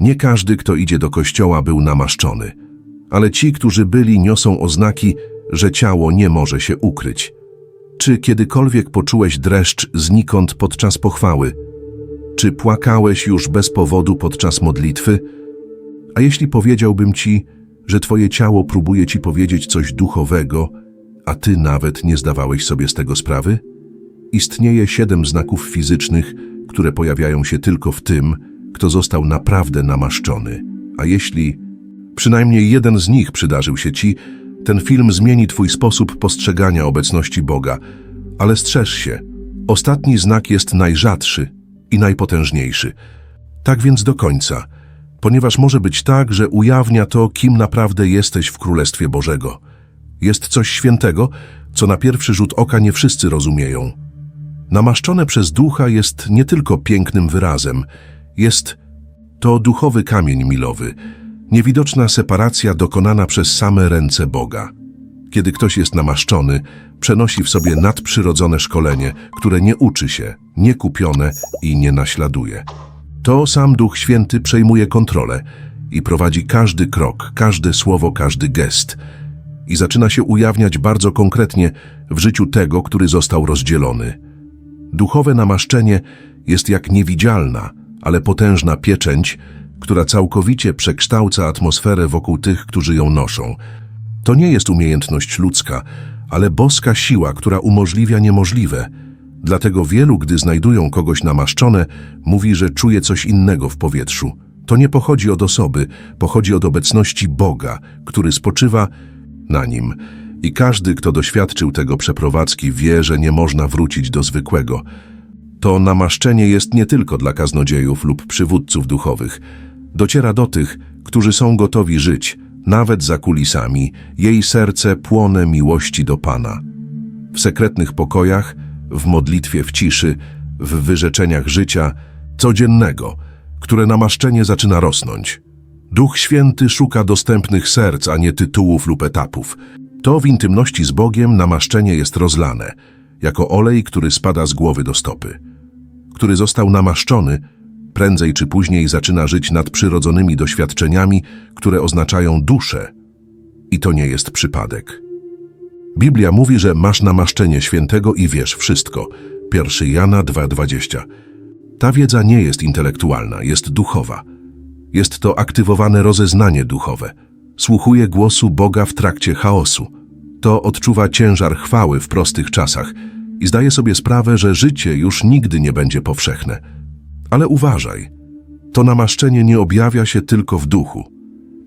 Nie każdy, kto idzie do kościoła, był namaszczony, ale ci, którzy byli, niosą oznaki, że ciało nie może się ukryć. Czy kiedykolwiek poczułeś dreszcz znikąd podczas pochwały? Czy płakałeś już bez powodu podczas modlitwy? A jeśli powiedziałbym ci, że twoje ciało próbuje ci powiedzieć coś duchowego, a ty nawet nie zdawałeś sobie z tego sprawy? Istnieje siedem znaków fizycznych, które pojawiają się tylko w tym, kto został naprawdę namaszczony. A jeśli przynajmniej jeden z nich przydarzył się ci, ten film zmieni twój sposób postrzegania obecności Boga. Ale strzeż się, ostatni znak jest najrzadszy i najpotężniejszy. Tak więc do końca, ponieważ może być tak, że ujawnia to, kim naprawdę jesteś w Królestwie Bożego. Jest coś świętego, co na pierwszy rzut oka nie wszyscy rozumieją. Namaszczone przez ducha jest nie tylko pięknym wyrazem, jest to duchowy kamień milowy, niewidoczna separacja dokonana przez same ręce Boga. Kiedy ktoś jest namaszczony, przenosi w sobie nadprzyrodzone szkolenie, które nie uczy się, nie kupione i nie naśladuje. To sam Duch Święty przejmuje kontrolę i prowadzi każdy krok, każde słowo, każdy gest i zaczyna się ujawniać bardzo konkretnie w życiu tego, który został rozdzielony. Duchowe namaszczenie jest jak niewidzialna, ale potężna pieczęć, która całkowicie przekształca atmosferę wokół tych, którzy ją noszą. To nie jest umiejętność ludzka, ale boska siła, która umożliwia niemożliwe. Dlatego wielu, gdy znajdują kogoś namaszczone, mówi, że czuje coś innego w powietrzu. To nie pochodzi od osoby, pochodzi od obecności Boga, który spoczywa na nim. I każdy, kto doświadczył tego przeprowadzki, wie, że nie można wrócić do zwykłego. To namaszczenie jest nie tylko dla kaznodziejów lub przywódców duchowych. Dociera do tych, którzy są gotowi żyć, nawet za kulisami, jej serce płonę miłości do Pana. W sekretnych pokojach, w modlitwie w ciszy, w wyrzeczeniach życia, codziennego, które namaszczenie zaczyna rosnąć. Duch Święty szuka dostępnych serc, a nie tytułów lub etapów. To w intymności z Bogiem namaszczenie jest rozlane, jako olej, który spada z głowy do stopy. Który został namaszczony, prędzej czy później zaczyna żyć nadprzyrodzonymi doświadczeniami, które oznaczają duszę. I to nie jest przypadek. Biblia mówi, że masz namaszczenie świętego i wiesz wszystko. 1 Jana 2,20. Ta wiedza nie jest intelektualna, jest duchowa. Jest to aktywowane rozeznanie duchowe. Słuchuje głosu Boga w trakcie chaosu. To odczuwa ciężar chwały w prostych czasach i zdaje sobie sprawę, że życie już nigdy nie będzie powszechne. Ale uważaj, to namaszczenie nie objawia się tylko w duchu.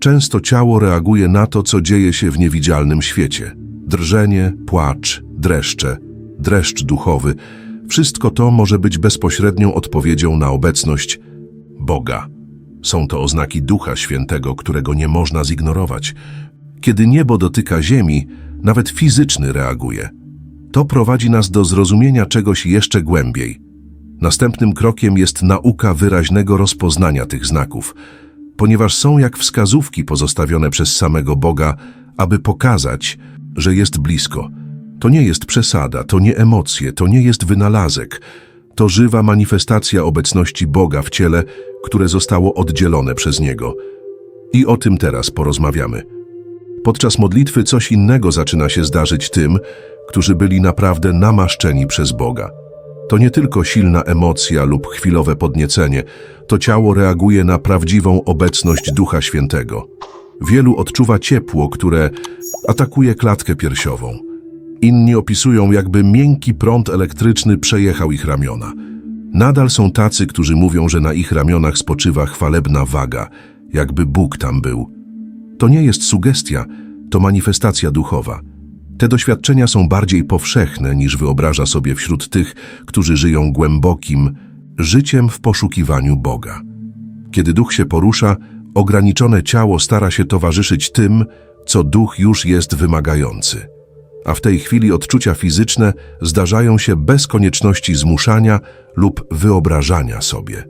Często ciało reaguje na to, co dzieje się w niewidzialnym świecie. Drżenie, płacz, dreszcze, dreszcz duchowy. Wszystko to może być bezpośrednią odpowiedzią na obecność Boga. Są to oznaki Ducha Świętego, którego nie można zignorować. Kiedy niebo dotyka ziemi, nawet fizyczny reaguje. To prowadzi nas do zrozumienia czegoś jeszcze głębiej. Następnym krokiem jest nauka wyraźnego rozpoznania tych znaków, ponieważ są jak wskazówki pozostawione przez samego Boga, aby pokazać, że jest blisko. To nie jest przesada, to nie emocje, to nie jest wynalazek. To żywa manifestacja obecności Boga w ciele, które zostało oddzielone przez Niego. I o tym teraz porozmawiamy. Podczas modlitwy coś innego zaczyna się zdarzyć tym, którzy byli naprawdę namaszczeni przez Boga. To nie tylko silna emocja lub chwilowe podniecenie, to ciało reaguje na prawdziwą obecność Ducha Świętego. Wielu odczuwa ciepło, które atakuje klatkę piersiową. Inni opisują, jakby miękki prąd elektryczny przejechał ich ramiona. Nadal są tacy, którzy mówią, że na ich ramionach spoczywa chwalebna waga, jakby Bóg tam był. To nie jest sugestia, to manifestacja duchowa. Te doświadczenia są bardziej powszechne niż wyobraża sobie wśród tych, którzy żyją głębokim życiem w poszukiwaniu Boga. Kiedy duch się porusza, ograniczone ciało stara się towarzyszyć tym, co duch już jest wymagający. A w tej chwili odczucia fizyczne zdarzają się bez konieczności zmuszania lub wyobrażania sobie.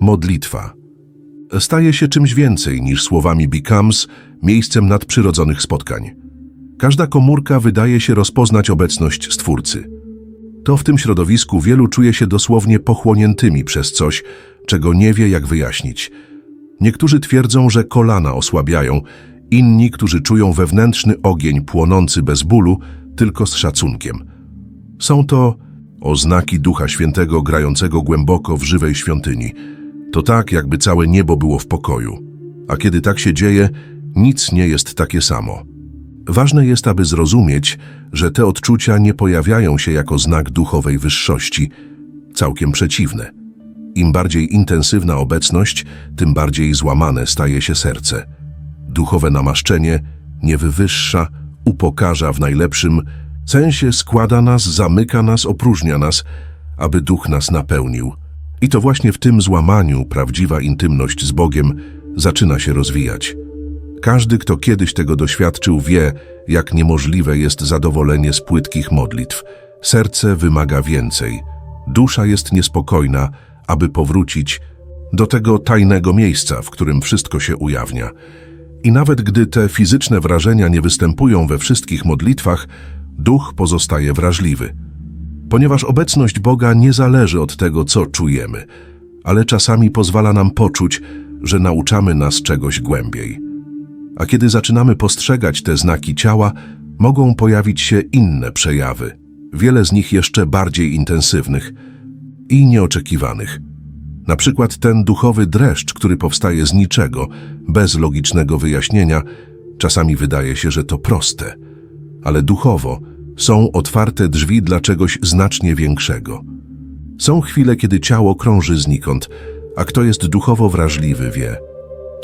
Modlitwa staje się czymś więcej niż słowami becomes, miejscem nadprzyrodzonych spotkań. Każda komórka wydaje się rozpoznać obecność Stwórcy. To w tym środowisku wielu czuje się dosłownie pochłoniętymi przez coś, czego nie wie jak wyjaśnić. Niektórzy twierdzą, że kolana osłabiają, inni, którzy czują wewnętrzny ogień płonący bez bólu, tylko z szacunkiem. Są to oznaki Ducha Świętego grającego głęboko w żywej świątyni. To tak, jakby całe niebo było w pokoju. A kiedy tak się dzieje, nic nie jest takie samo. Ważne jest, aby zrozumieć, że te odczucia nie pojawiają się jako znak duchowej wyższości, całkiem przeciwne. Im bardziej intensywna obecność, tym bardziej złamane staje się serce. Duchowe namaszczenie nie wywyższa, upokarza w najlepszym sensie, składa nas, zamyka nas, opróżnia nas, aby duch nas napełnił. I to właśnie w tym złamaniu prawdziwa intymność z Bogiem zaczyna się rozwijać. Każdy, kto kiedyś tego doświadczył, wie, jak niemożliwe jest zadowolenie z płytkich modlitw. Serce wymaga więcej. Dusza jest niespokojna, aby powrócić do tego tajnego miejsca, w którym wszystko się ujawnia. I nawet gdy te fizyczne wrażenia nie występują we wszystkich modlitwach, duch pozostaje wrażliwy. Ponieważ obecność Boga nie zależy od tego, co czujemy, ale czasami pozwala nam poczuć, że nauczamy nas czegoś głębiej. A kiedy zaczynamy postrzegać te znaki ciała, mogą pojawić się inne przejawy, wiele z nich jeszcze bardziej intensywnych i nieoczekiwanych. Na przykład ten duchowy dreszcz, który powstaje z niczego, bez logicznego wyjaśnienia, czasami wydaje się, że to proste, ale duchowo są otwarte drzwi dla czegoś znacznie większego. Są chwile, kiedy ciało krąży znikąd, a kto jest duchowo wrażliwy wie.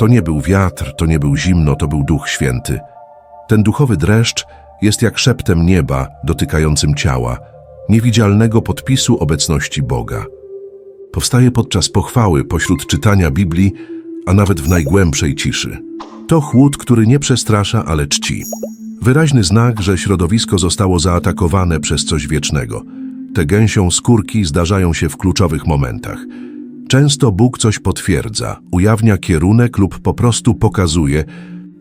To nie był wiatr, to nie był zimno, to był Duch Święty. Ten duchowy dreszcz jest jak szeptem nieba dotykającym ciała, niewidzialnego podpisu obecności Boga. Powstaje podczas pochwały, pośród czytania Biblii, a nawet w najgłębszej ciszy. To chłód, który nie przestrasza, ale czci. Wyraźny znak, że środowisko zostało zaatakowane przez coś wiecznego. Te gęsią skórki zdarzają się w kluczowych momentach. Często Bóg coś potwierdza, ujawnia kierunek lub po prostu pokazuje,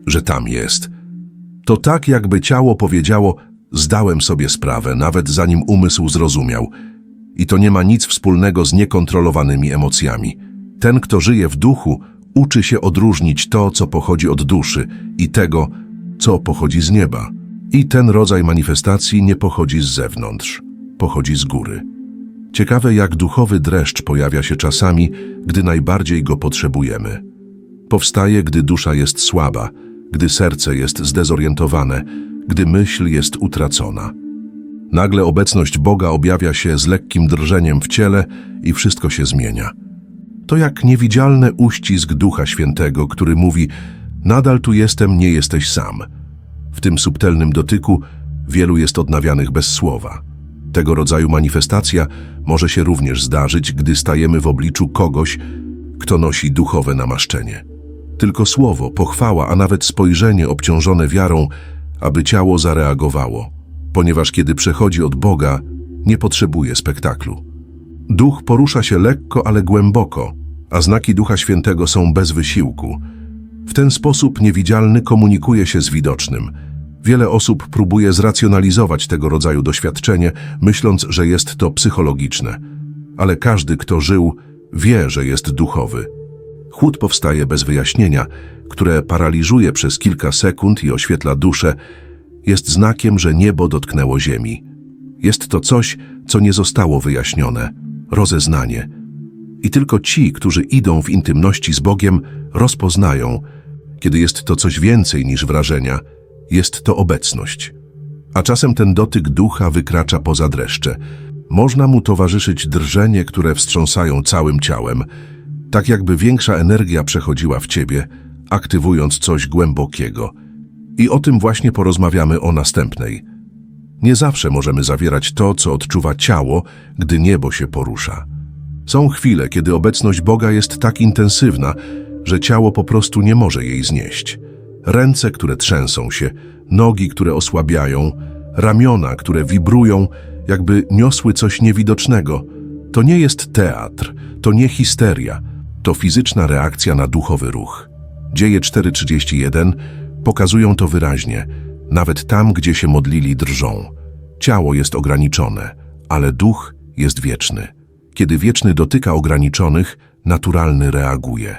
że tam jest. To tak, jakby ciało powiedziało: Zdałem sobie sprawę, nawet zanim umysł zrozumiał. I to nie ma nic wspólnego z niekontrolowanymi emocjami. Ten, kto żyje w duchu, uczy się odróżnić to, co pochodzi od duszy i tego, co pochodzi z nieba. I ten rodzaj manifestacji nie pochodzi z zewnątrz, pochodzi z góry. Ciekawe, jak duchowy dreszcz pojawia się czasami, gdy najbardziej go potrzebujemy. Powstaje, gdy dusza jest słaba, gdy serce jest zdezorientowane, gdy myśl jest utracona. Nagle obecność Boga objawia się z lekkim drżeniem w ciele i wszystko się zmienia. To jak niewidzialny uścisk Ducha Świętego, który mówi: Nadal tu jestem, nie jesteś sam. W tym subtelnym dotyku wielu jest odnawianych bez słowa. Tego rodzaju manifestacja może się również zdarzyć, gdy stajemy w obliczu kogoś, kto nosi duchowe namaszczenie. Tylko słowo, pochwała, a nawet spojrzenie obciążone wiarą, aby ciało zareagowało, ponieważ kiedy przechodzi od Boga, nie potrzebuje spektaklu. Duch porusza się lekko, ale głęboko, a znaki Ducha Świętego są bez wysiłku. W ten sposób niewidzialny komunikuje się z widocznym. Wiele osób próbuje zracjonalizować tego rodzaju doświadczenie, myśląc, że jest to psychologiczne. Ale każdy, kto żył, wie, że jest duchowy. Chłód powstaje bez wyjaśnienia, które paraliżuje przez kilka sekund i oświetla duszę, jest znakiem, że niebo dotknęło ziemi. Jest to coś, co nie zostało wyjaśnione, rozeznanie. I tylko ci, którzy idą w intymności z Bogiem, rozpoznają, kiedy jest to coś więcej niż wrażenia, jest to obecność. A czasem ten dotyk ducha wykracza poza dreszcze. Można mu towarzyszyć drżenie, które wstrząsają całym ciałem, tak jakby większa energia przechodziła w ciebie, aktywując coś głębokiego. I o tym właśnie porozmawiamy o następnej. Nie zawsze możemy zawierać to, co odczuwa ciało, gdy niebo się porusza. Są chwile, kiedy obecność Boga jest tak intensywna, że ciało po prostu nie może jej znieść. Ręce, które trzęsą się, nogi, które osłabiają, ramiona, które wibrują, jakby niosły coś niewidocznego. To nie jest teatr, to nie histeria, to fizyczna reakcja na duchowy ruch. Dzieje 4.31 pokazują to wyraźnie, nawet tam, gdzie się modlili drżą. Ciało jest ograniczone, ale duch jest wieczny. Kiedy wieczny dotyka ograniczonych, naturalny reaguje.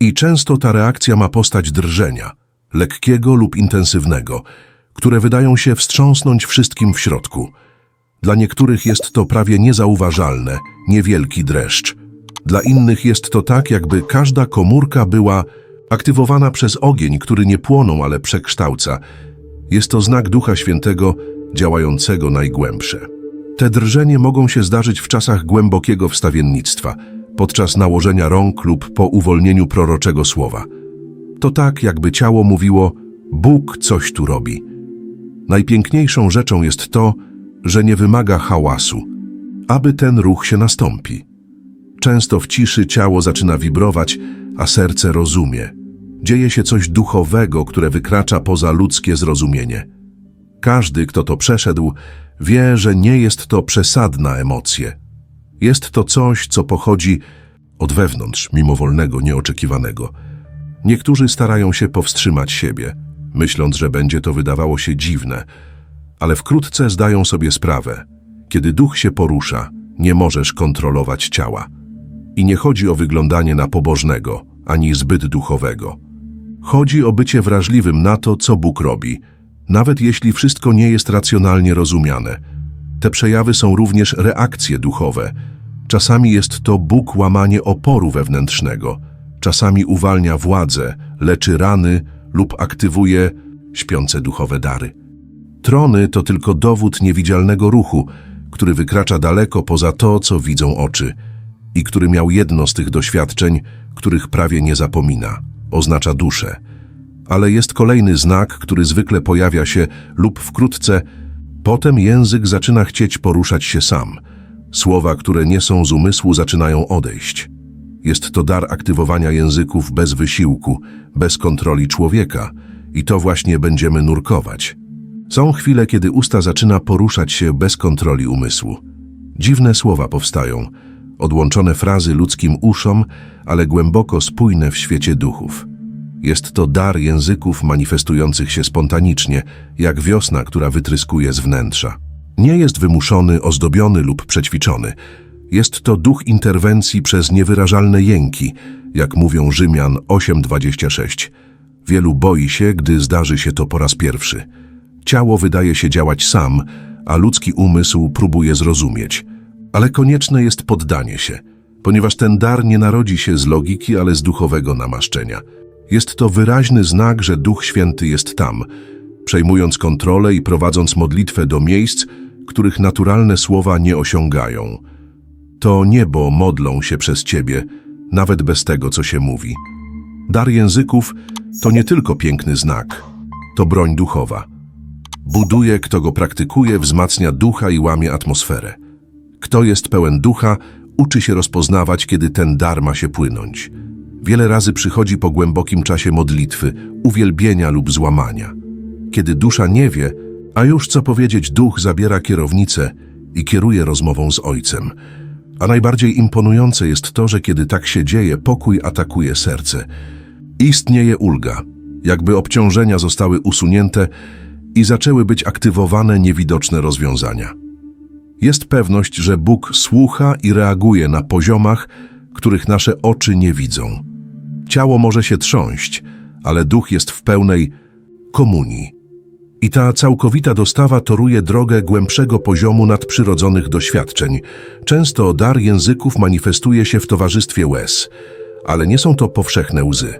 I często ta reakcja ma postać drżenia, lekkiego lub intensywnego, które wydają się wstrząsnąć wszystkim w środku. Dla niektórych jest to prawie niezauważalne, niewielki dreszcz. Dla innych jest to tak, jakby każda komórka była aktywowana przez ogień, który nie płoną, ale przekształca. Jest to znak Ducha Świętego działającego najgłębsze. Te drżenie mogą się zdarzyć w czasach głębokiego wstawiennictwa, podczas nałożenia rąk lub po uwolnieniu proroczego słowa. To tak, jakby ciało mówiło: Bóg coś tu robi. Najpiękniejszą rzeczą jest to, że nie wymaga hałasu, aby ten ruch się nastąpi. Często w ciszy ciało zaczyna wibrować, a serce rozumie. Dzieje się coś duchowego, które wykracza poza ludzkie zrozumienie. Każdy, kto to przeszedł, wie, że nie jest to przesadna emocje. Jest to coś, co pochodzi od wewnątrz, mimowolnego, nieoczekiwanego. Niektórzy starają się powstrzymać siebie, myśląc, że będzie to wydawało się dziwne, ale wkrótce zdają sobie sprawę. Kiedy duch się porusza, nie możesz kontrolować ciała. I nie chodzi o wyglądanie na pobożnego, ani zbyt duchowego. Chodzi o bycie wrażliwym na to, co Bóg robi, nawet jeśli wszystko nie jest racjonalnie rozumiane. Te przejawy są również reakcje duchowe. Czasami jest to Bóg łamanie oporu wewnętrznego, czasami uwalnia władzę, leczy rany lub aktywuje śpiące duchowe dary. Trony to tylko dowód niewidzialnego ruchu, który wykracza daleko poza to, co widzą oczy i który miał jedno z tych doświadczeń, których prawie nie zapomina. Oznacza duszę. Ale jest kolejny znak, który zwykle pojawia się lub wkrótce, potem język zaczyna chcieć poruszać się sam. Słowa, które nie są z umysłu, zaczynają odejść. Jest to dar aktywowania języków bez wysiłku, bez kontroli człowieka i to właśnie będziemy nurkować. Są chwile, kiedy usta zaczyna poruszać się bez kontroli umysłu. Dziwne słowa powstają, odłączone frazy ludzkim uszom, ale głęboko spójne w świecie duchów. Jest to dar języków manifestujących się spontanicznie, jak wiosna, która wytryskuje z wnętrza. Nie jest wymuszony, ozdobiony lub przećwiczony. Jest to duch interwencji przez niewyrażalne jęki, jak mówią Rzymian 8:26. Wielu boi się, gdy zdarzy się to po raz pierwszy. Ciało wydaje się działać sam, a ludzki umysł próbuje zrozumieć. Ale konieczne jest poddanie się, ponieważ ten dar nie narodzi się z logiki, ale z duchowego namaszczenia. Jest to wyraźny znak, że Duch Święty jest tam, przejmując kontrolę i prowadząc modlitwę do miejsc, których naturalne słowa nie osiągają. To niebo modlą się przez Ciebie, nawet bez tego, co się mówi. Dar języków to nie tylko piękny znak, to broń duchowa. Buduje, kto go praktykuje, wzmacnia ducha i łamie atmosferę. Kto jest pełen ducha, uczy się rozpoznawać, kiedy ten dar ma się płynąć. Wiele razy przychodzi po głębokim czasie modlitwy, uwielbienia lub złamania. Kiedy dusza nie wie, a już co powiedzieć, duch zabiera kierownicę i kieruje rozmową z ojcem. A najbardziej imponujące jest to, że kiedy tak się dzieje, pokój atakuje serce. Istnieje ulga, jakby obciążenia zostały usunięte i zaczęły być aktywowane niewidoczne rozwiązania. Jest pewność, że Bóg słucha i reaguje na poziomach, których nasze oczy nie widzą. Ciało może się trząść, ale duch jest w pełnej komunii. I ta całkowita dostawa toruje drogę głębszego poziomu nadprzyrodzonych doświadczeń. Często dar języków manifestuje się w towarzystwie łez, ale nie są to powszechne łzy.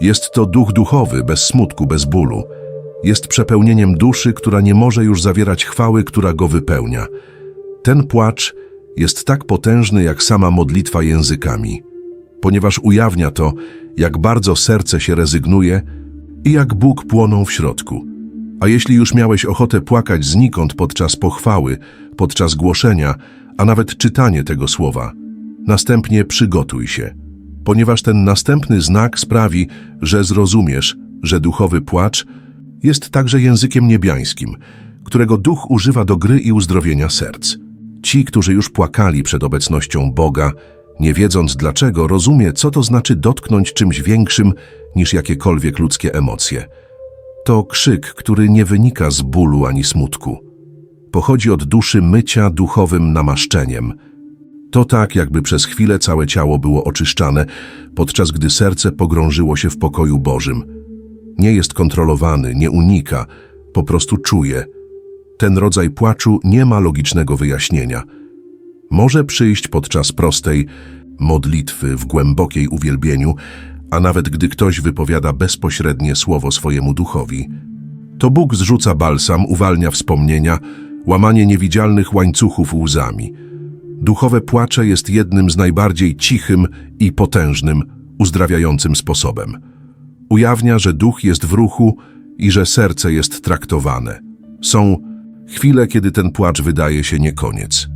Jest to duch duchowy, bez smutku, bez bólu. Jest przepełnieniem duszy, która nie może już zawierać chwały, która go wypełnia. Ten płacz jest tak potężny jak sama modlitwa językami, ponieważ ujawnia to, jak bardzo serce się rezygnuje i jak Bóg płoną w środku. A jeśli już miałeś ochotę płakać znikąd podczas pochwały, podczas głoszenia, a nawet czytanie tego słowa, następnie przygotuj się, ponieważ ten następny znak sprawi, że zrozumiesz, że duchowy płacz jest także językiem niebiańskim, którego duch używa do gry i uzdrowienia serc. Ci, którzy już płakali przed obecnością Boga, nie wiedząc dlaczego, rozumie, co to znaczy dotknąć czymś większym niż jakiekolwiek ludzkie emocje. To krzyk, który nie wynika z bólu ani smutku. Pochodzi od duszy mycia duchowym namaszczeniem. To tak, jakby przez chwilę całe ciało było oczyszczane, podczas gdy serce pogrążyło się w pokoju Bożym. Nie jest kontrolowany, nie unika, po prostu czuje. Ten rodzaj płaczu nie ma logicznego wyjaśnienia. Może przyjść podczas prostej modlitwy w głębokiej uwielbieniu, a nawet gdy ktoś wypowiada bezpośrednie słowo swojemu duchowi. To Bóg zrzuca balsam, uwalnia wspomnienia, łamanie niewidzialnych łańcuchów łzami. Duchowe płacze jest jednym z najbardziej cichym i potężnym, uzdrawiającym sposobem. Ujawnia, że duch jest w ruchu i że serce jest traktowane. Są chwile, kiedy ten płacz wydaje się nie koniec.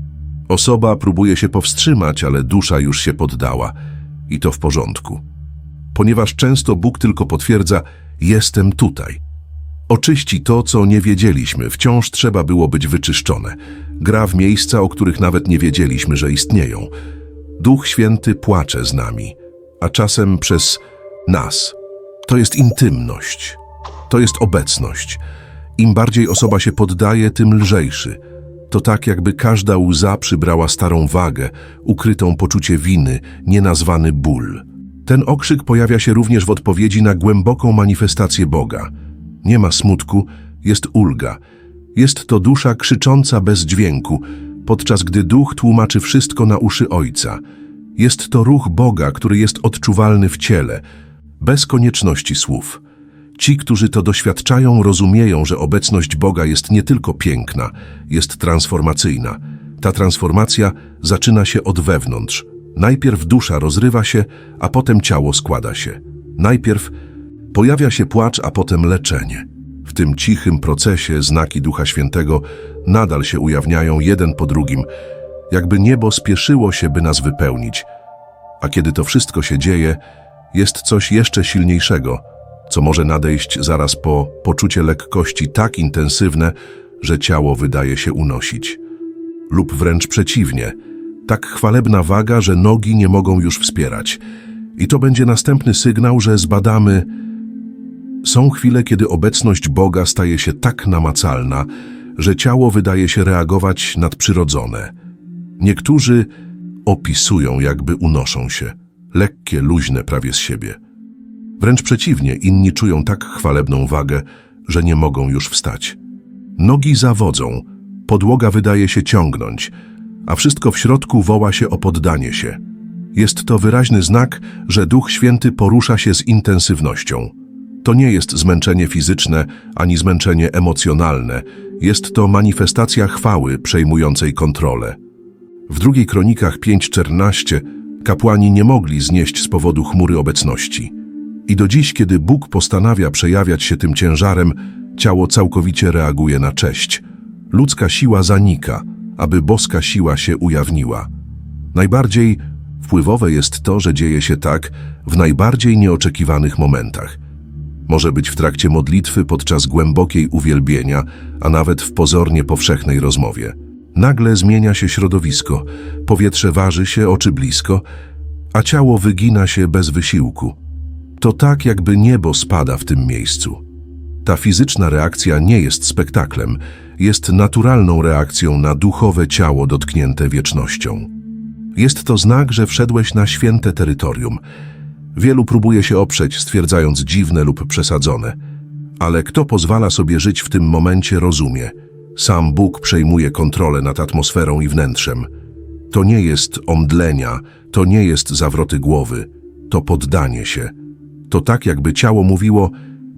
Osoba próbuje się powstrzymać, ale dusza już się poddała i to w porządku. Ponieważ często Bóg tylko potwierdza: Jestem tutaj. Oczyści to, co nie wiedzieliśmy, wciąż trzeba było być wyczyszczone. Gra w miejsca, o których nawet nie wiedzieliśmy, że istnieją. Duch Święty płacze z nami, a czasem przez nas. To jest intymność, to jest obecność. Im bardziej osoba się poddaje, tym lżejszy. To tak, jakby każda łza przybrała starą wagę, ukrytą poczucie winy, nienazwany ból. Ten okrzyk pojawia się również w odpowiedzi na głęboką manifestację Boga. Nie ma smutku, jest ulga. Jest to dusza krzycząca bez dźwięku, podczas gdy duch tłumaczy wszystko na uszy Ojca. Jest to ruch Boga, który jest odczuwalny w ciele, bez konieczności słów. Ci, którzy to doświadczają, rozumieją, że obecność Boga jest nie tylko piękna, jest transformacyjna. Ta transformacja zaczyna się od wewnątrz. Najpierw dusza rozrywa się, a potem ciało składa się. Najpierw pojawia się płacz, a potem leczenie. W tym cichym procesie znaki Ducha Świętego nadal się ujawniają jeden po drugim, jakby niebo spieszyło się, by nas wypełnić. A kiedy to wszystko się dzieje, jest coś jeszcze silniejszego, co może nadejść zaraz po poczucie lekkości tak intensywne, że ciało wydaje się unosić. Lub wręcz przeciwnie, tak chwalebna waga, że nogi nie mogą już wspierać. I to będzie następny sygnał, że zbadamy. Są chwile, kiedy obecność Boga staje się tak namacalna, że ciało wydaje się reagować nadprzyrodzone. Niektórzy opisują, jakby unoszą się, lekkie, luźne prawie z siebie. Wręcz przeciwnie, inni czują tak chwalebną wagę, że nie mogą już wstać. Nogi zawodzą, podłoga wydaje się ciągnąć, a wszystko w środku woła się o poddanie się. Jest to wyraźny znak, że Duch Święty porusza się z intensywnością. To nie jest zmęczenie fizyczne ani zmęczenie emocjonalne, jest to manifestacja chwały przejmującej kontrolę. W drugiej kronikach 5.14 kapłani nie mogli znieść z powodu chmury obecności. I do dziś, kiedy Bóg postanawia przejawiać się tym ciężarem, ciało całkowicie reaguje na cześć. Ludzka siła zanika, aby boska siła się ujawniła. Najbardziej wpływowe jest to, że dzieje się tak w najbardziej nieoczekiwanych momentach. Może być w trakcie modlitwy podczas głębokiej uwielbienia, a nawet w pozornie powszechnej rozmowie. Nagle zmienia się środowisko, powietrze waży się, oczy blisko, a ciało wygina się bez wysiłku. To tak, jakby niebo spada w tym miejscu. Ta fizyczna reakcja nie jest spektaklem, jest naturalną reakcją na duchowe ciało dotknięte wiecznością. Jest to znak, że wszedłeś na święte terytorium. Wielu próbuje się oprzeć, stwierdzając dziwne lub przesadzone. Ale kto pozwala sobie żyć w tym momencie, rozumie. Sam Bóg przejmuje kontrolę nad atmosferą i wnętrzem. To nie jest omdlenia, to nie jest zawroty głowy, to poddanie się. To tak, jakby ciało mówiło: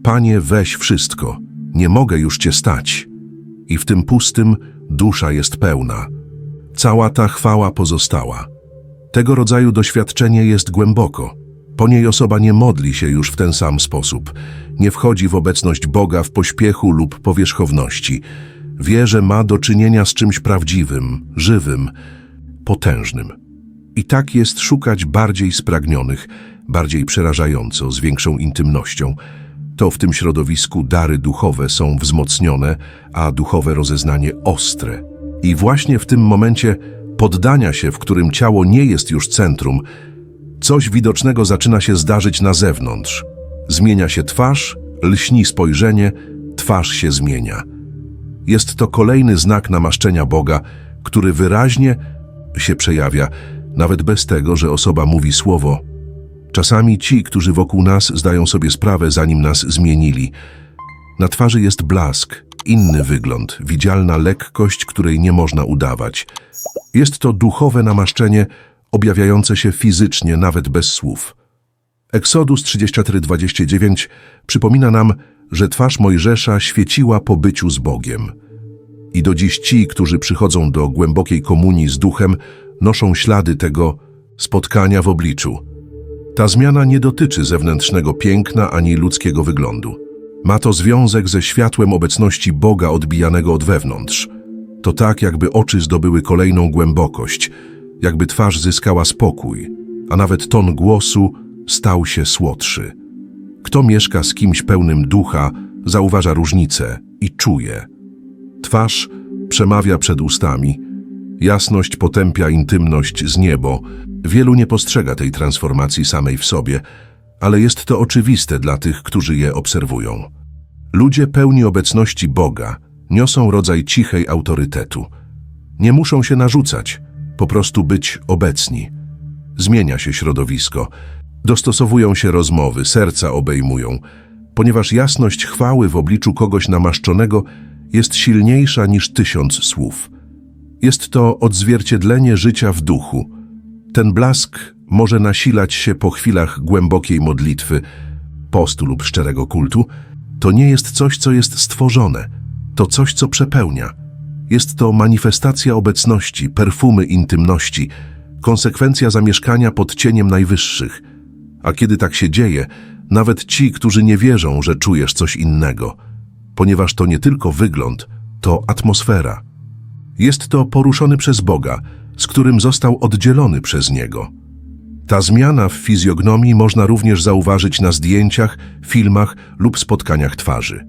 Panie, weź wszystko, nie mogę już cię stać. I w tym pustym dusza jest pełna. Cała ta chwała pozostała. Tego rodzaju doświadczenie jest głęboko. Po niej osoba nie modli się już w ten sam sposób. Nie wchodzi w obecność Boga w pośpiechu lub powierzchowności. Wie, że ma do czynienia z czymś prawdziwym, żywym, potężnym. I tak jest szukać bardziej spragnionych, bardziej przerażająco, z większą intymnością. To w tym środowisku dary duchowe są wzmocnione, a duchowe rozeznanie ostre. I właśnie w tym momencie poddania się, w którym ciało nie jest już centrum, coś widocznego zaczyna się zdarzyć na zewnątrz. Zmienia się twarz, lśni spojrzenie, twarz się zmienia. Jest to kolejny znak namaszczenia Boga, który wyraźnie się przejawia, nawet bez tego, że osoba mówi słowo. Czasami ci, którzy wokół nas zdają sobie sprawę, zanim nas zmienili. Na twarzy jest blask, inny wygląd, widzialna lekkość, której nie można udawać. Jest to duchowe namaszczenie, objawiające się fizycznie, nawet bez słów. Eksodus 33:29 przypomina nam, że twarz Mojżesza świeciła po byciu z Bogiem. I do dziś ci, którzy przychodzą do głębokiej komunii z duchem, noszą ślady tego spotkania w obliczu. Ta zmiana nie dotyczy zewnętrznego piękna ani ludzkiego wyglądu. Ma to związek ze światłem obecności Boga odbijanego od wewnątrz. To tak, jakby oczy zdobyły kolejną głębokość, jakby twarz zyskała spokój, a nawet ton głosu stał się słodszy. Kto mieszka z kimś pełnym ducha, zauważa różnicę i czuje. Twarz przemawia przed ustami, jasność potępia intymność z niebo. Wielu nie postrzega tej transformacji samej w sobie, ale jest to oczywiste dla tych, którzy je obserwują. Ludzie pełni obecności Boga niosą rodzaj cichej autorytetu. Nie muszą się narzucać, po prostu być obecni. Zmienia się środowisko, dostosowują się rozmowy, serca obejmują, ponieważ jasność chwały w obliczu kogoś namaszczonego jest silniejsza niż tysiąc słów. Jest to odzwierciedlenie życia w duchu. Ten blask może nasilać się po chwilach głębokiej modlitwy, postu lub szczerego kultu. To nie jest coś, co jest stworzone. To coś, co przepełnia. Jest to manifestacja obecności, perfumy intymności, konsekwencja zamieszkania pod cieniem najwyższych. A kiedy tak się dzieje, nawet ci, którzy nie wierzą, że czujesz coś innego, ponieważ to nie tylko wygląd, to atmosfera. Jest to poruszony przez Boga, z którym został oddzielony przez Niego. Ta zmiana w fizjognomii można również zauważyć na zdjęciach, filmach lub spotkaniach twarzy.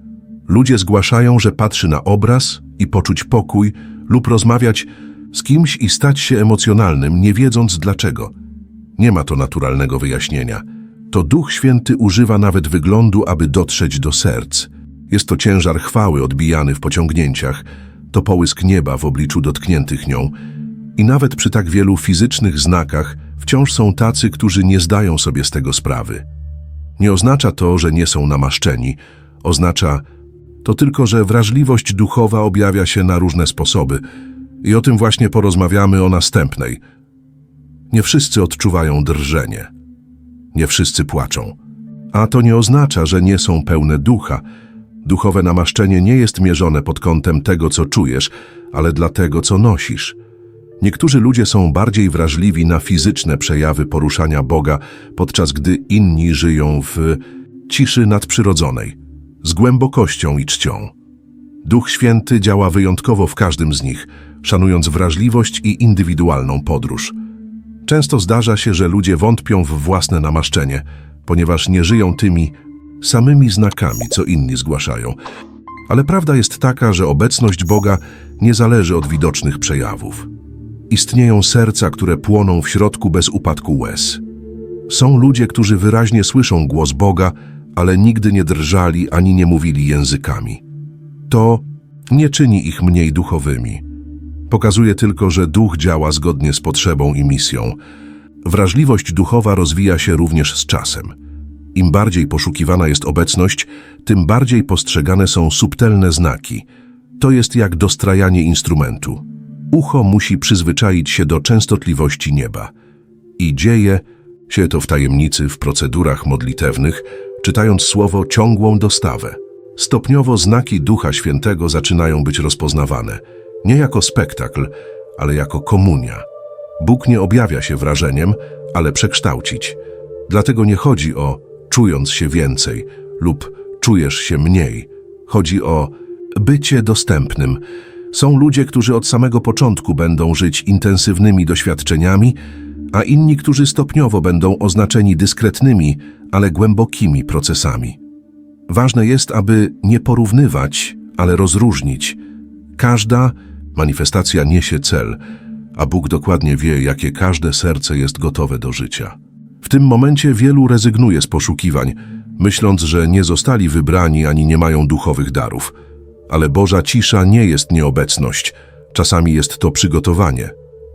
Ludzie zgłaszają, że patrzy na obraz i poczuć pokój lub rozmawiać z kimś i stać się emocjonalnym, nie wiedząc dlaczego. Nie ma to naturalnego wyjaśnienia. To Duch Święty używa nawet wyglądu, aby dotrzeć do serc. Jest to ciężar chwały odbijany w pociągnięciach, to połysk nieba w obliczu dotkniętych nią. I nawet przy tak wielu fizycznych znakach wciąż są tacy, którzy nie zdają sobie z tego sprawy. Nie oznacza to, że nie są namaszczeni. Oznacza to tylko, że wrażliwość duchowa objawia się na różne sposoby. I o tym właśnie porozmawiamy o następnej. Nie wszyscy odczuwają drżenie. Nie wszyscy płaczą. A to nie oznacza, że nie są pełne ducha. Duchowe namaszczenie nie jest mierzone pod kątem tego, co czujesz, ale dla tego, co nosisz. Niektórzy ludzie są bardziej wrażliwi na fizyczne przejawy poruszania Boga, podczas gdy inni żyją w ciszy nadprzyrodzonej, z głębokością i czcią. Duch Święty działa wyjątkowo w każdym z nich, szanując wrażliwość i indywidualną podróż. Często zdarza się, że ludzie wątpią w własne namaszczenie, ponieważ nie żyją tymi samymi znakami, co inni zgłaszają. Ale prawda jest taka, że obecność Boga nie zależy od widocznych przejawów. Istnieją serca, które płoną w środku bez upadku łez. Są ludzie, którzy wyraźnie słyszą głos Boga, ale nigdy nie drżali ani nie mówili językami. To nie czyni ich mniej duchowymi. Pokazuje tylko, że duch działa zgodnie z potrzebą i misją. Wrażliwość duchowa rozwija się również z czasem. Im bardziej poszukiwana jest obecność, tym bardziej postrzegane są subtelne znaki. To jest jak dostrajanie instrumentu. Ucho musi przyzwyczaić się do częstotliwości nieba. I dzieje się to w tajemnicy, w procedurach modlitewnych, czytając słowo ciągłą dostawę. Stopniowo znaki Ducha Świętego zaczynają być rozpoznawane, nie jako spektakl, ale jako komunia. Bóg nie objawia się wrażeniem, ale przekształcić. Dlatego nie chodzi o czując się więcej lub czujesz się mniej. Chodzi o bycie dostępnym. Są ludzie, którzy od samego początku będą żyć intensywnymi doświadczeniami, a inni, którzy stopniowo będą oznaczeni dyskretnymi, ale głębokimi procesami. Ważne jest, aby nie porównywać, ale rozróżnić. Każda manifestacja niesie cel, a Bóg dokładnie wie, jakie każde serce jest gotowe do życia. Tym momencie wielu rezygnuje z poszukiwań, myśląc, że nie zostali wybrani ani nie mają duchowych darów. Ale Boża cisza nie jest nieobecność, czasami jest to przygotowanie.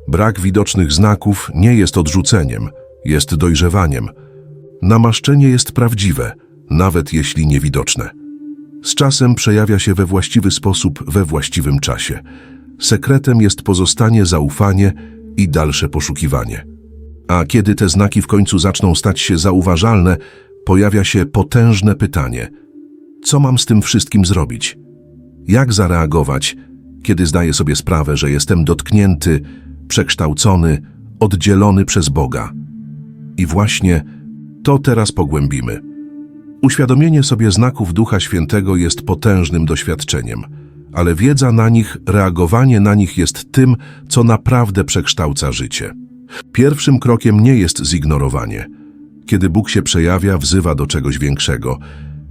Brak widocznych znaków nie jest odrzuceniem, jest dojrzewaniem. Namaszczenie jest prawdziwe, nawet jeśli niewidoczne. Z czasem przejawia się we właściwy sposób we właściwym czasie. Sekretem jest pozostanie, zaufanie i dalsze poszukiwanie. A kiedy te znaki w końcu zaczną stać się zauważalne, pojawia się potężne pytanie: co mam z tym wszystkim zrobić? Jak zareagować, kiedy zdaję sobie sprawę, że jestem dotknięty, przekształcony, oddzielony przez Boga? I właśnie to teraz pogłębimy. Uświadomienie sobie znaków Ducha Świętego jest potężnym doświadczeniem, ale wiedza na nich, reagowanie na nich jest tym, co naprawdę przekształca życie. Pierwszym krokiem nie jest zignorowanie. Kiedy Bóg się przejawia, wzywa do czegoś większego.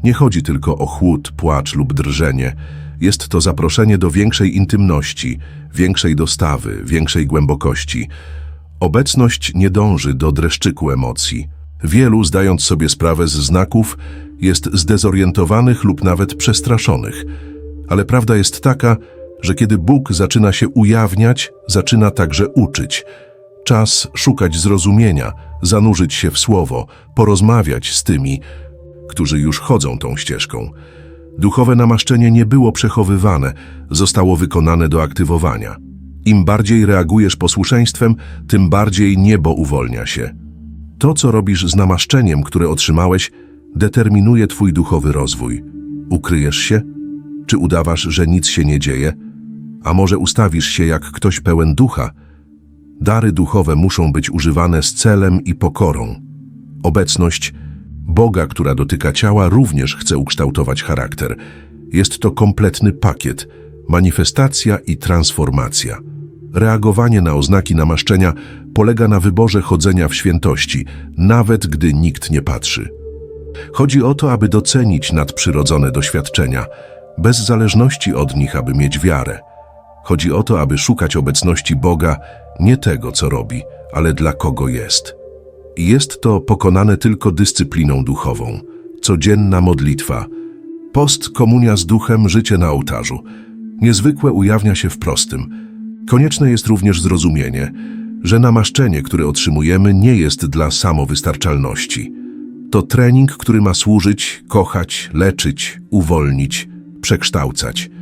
Nie chodzi tylko o chłód, płacz lub drżenie. Jest to zaproszenie do większej intymności, większej dostawy, większej głębokości. Obecność nie dąży do dreszczyku emocji. Wielu, zdając sobie sprawę z znaków, jest zdezorientowanych lub nawet przestraszonych. Ale prawda jest taka, że kiedy Bóg zaczyna się ujawniać, zaczyna także uczyć. Czas szukać zrozumienia, zanurzyć się w słowo, porozmawiać z tymi, którzy już chodzą tą ścieżką. Duchowe namaszczenie nie było przechowywane, zostało wykonane do aktywowania. Im bardziej reagujesz posłuszeństwem, tym bardziej niebo uwolnia się. To, co robisz z namaszczeniem, które otrzymałeś, determinuje twój duchowy rozwój. Ukryjesz się? Czy udawasz, że nic się nie dzieje? A może ustawisz się jak ktoś pełen ducha? Dary duchowe muszą być używane z celem i pokorą. Obecność Boga, która dotyka ciała, również chce ukształtować charakter. Jest to kompletny pakiet, manifestacja i transformacja. Reagowanie na oznaki namaszczenia polega na wyborze chodzenia w świętości, nawet gdy nikt nie patrzy. Chodzi o to, aby docenić nadprzyrodzone doświadczenia, bez zależności od nich, aby mieć wiarę. Chodzi o to, aby szukać obecności Boga nie tego, co robi, ale dla kogo jest. Jest to pokonane tylko dyscypliną duchową, codzienna modlitwa, post, komunia z duchem, życie na ołtarzu. Niezwykłe ujawnia się w prostym. Konieczne jest również zrozumienie, że namaszczenie, które otrzymujemy, nie jest dla samowystarczalności. To trening, który ma służyć, kochać, leczyć, uwolnić, przekształcać.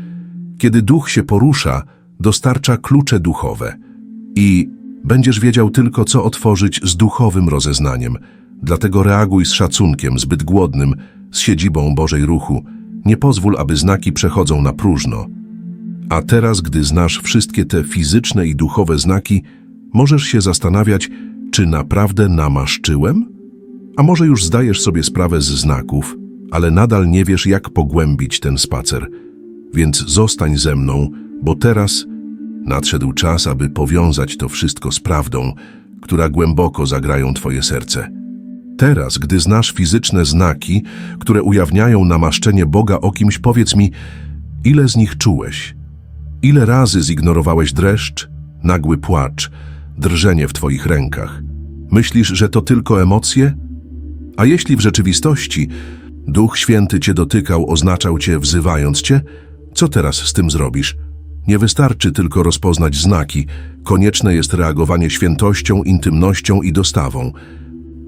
Kiedy duch się porusza, dostarcza klucze duchowe i będziesz wiedział tylko, co otworzyć z duchowym rozeznaniem. Dlatego reaguj z szacunkiem, zbyt głodnym, z siedzibą Bożej ruchu. Nie pozwól, aby znaki przechodzą na próżno. A teraz, gdy znasz wszystkie te fizyczne i duchowe znaki, możesz się zastanawiać, czy naprawdę namaszczyłem? A może już zdajesz sobie sprawę z znaków, ale nadal nie wiesz, jak pogłębić ten spacer. Więc zostań ze mną, bo teraz nadszedł czas, aby powiązać to wszystko z prawdą, która głęboko zagrają twoje serce. Teraz, gdy znasz fizyczne znaki, które ujawniają namaszczenie Boga o kimś, powiedz mi, ile z nich czułeś? Ile razy zignorowałeś dreszcz, nagły płacz, drżenie w twoich rękach? Myślisz, że to tylko emocje? A jeśli w rzeczywistości Duch Święty cię dotykał, oznaczał cię, wzywając cię, co teraz z tym zrobisz? Nie wystarczy tylko rozpoznać znaki, konieczne jest reagowanie świętością, intymnością i dostawą.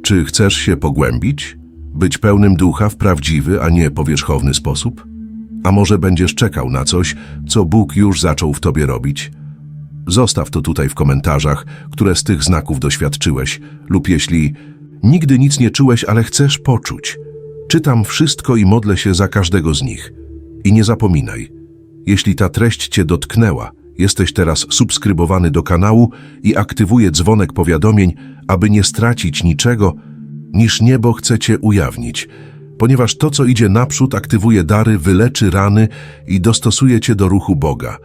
Czy chcesz się pogłębić? Być pełnym ducha w prawdziwy, a nie powierzchowny sposób? A może będziesz czekał na coś, co Bóg już zaczął w tobie robić? Zostaw to tutaj w komentarzach, które z tych znaków doświadczyłeś, lub jeśli nigdy nic nie czułeś, ale chcesz poczuć. Czytam wszystko i modlę się za każdego z nich. I nie zapominaj, jeśli ta treść Cię dotknęła, jesteś teraz subskrybowany do kanału i aktywuję dzwonek powiadomień, aby nie stracić niczego, niż niebo chce Cię ujawnić, ponieważ to, co idzie naprzód, aktywuje dary, wyleczy rany i dostosuje Cię do ruchu Boga.